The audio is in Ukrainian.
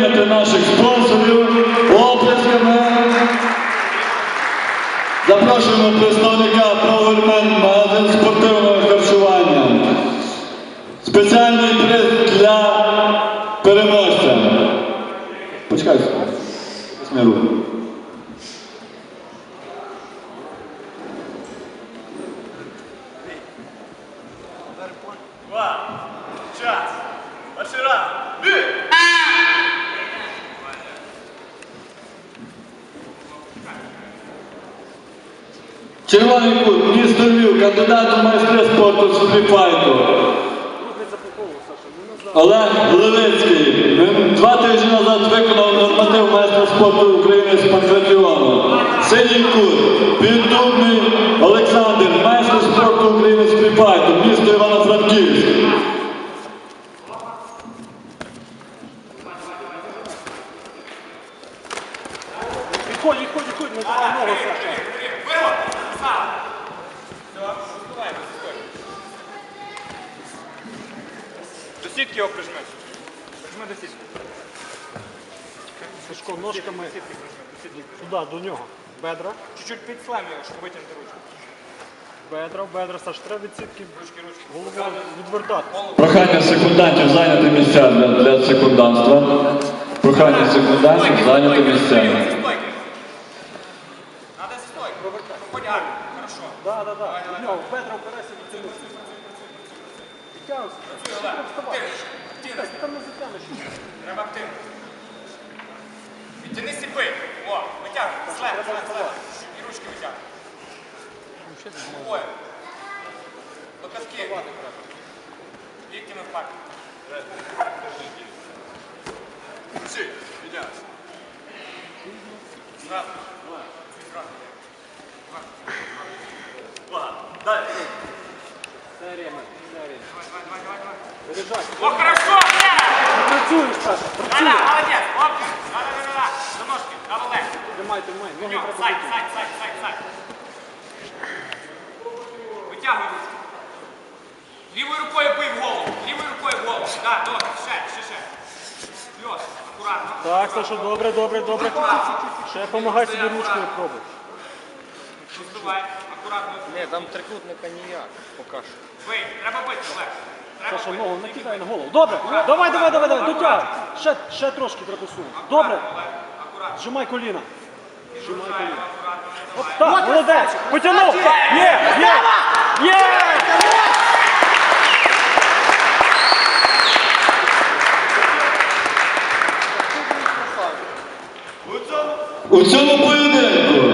Dziękujemy dla naszych sponsorów. Oprezujemy. Zapraszamy przedstawienia Powerman Magazyn Sportowego Wyszywania. Specjalny imprez dla Peremościa. Poczekaj. Zmieru. Dwa. Trzy. Jeszcze raz. Dwie. Бій! Червоний кут, місто Львів, кандидат у майстри спорту з. Олег Левицький. Два тижні назад виконав норматив майстра спорту України з панкратіону. Синій кут, піддубний Олександр, майстер спорту України з місто Івано-Франківськ. Відходь, відходь, відходь, не давай ногу Саша. До сітки його прижми. Прижми до сітки. Сашко, ножками туди, до нього. Бедра, Чуть-чуть підслем його, щоб витягнути ручку. бедра, бедра, Саш, треба від сітки голову відвертати. Прохання секундантів зайняти місця для, для секундантства. Прохання секундантів зайняти місця. Армію. Хорошо. Да, да, да. Нього, бедра впереться від цього. Вставай. активно. Ти там не затягнеш. Треба активно. Відтяни сіпи. О, витягуй. Слем, слем, слем. І ручки витягуй. Ой. Локотки. Ліктями в пак. Всі, підняли. Зразу. Зразу. О, хорошо, блядь! Працюєш, Саша, працюєш. молодец, лапки. Да-да-да-да. До ножки, на лег. Тримай, тримай, ноги бити. садь, садь, садь, садь. Витягуй ручку. Лівою рукою в голову. Лівою рукою в голову. Да, добре, ще, ще. Так, Саша, добре, добре, добре. Ще помагай собі ручкою пробуй. Не акуратно. Ні, там трикутника ніяк, поки що. Бий, треба бити, Олег. Треба Саша, бити. ногу накидай на голову. Добре, давай, давай, давай, давай, дотягуй. Ще, ще трошки треба сунути. Добре, Олег, акуратно. зжимай коліна. Зжимай коліна. Так, молодець. Потягнув. Є, є, є. У цьому поєдинку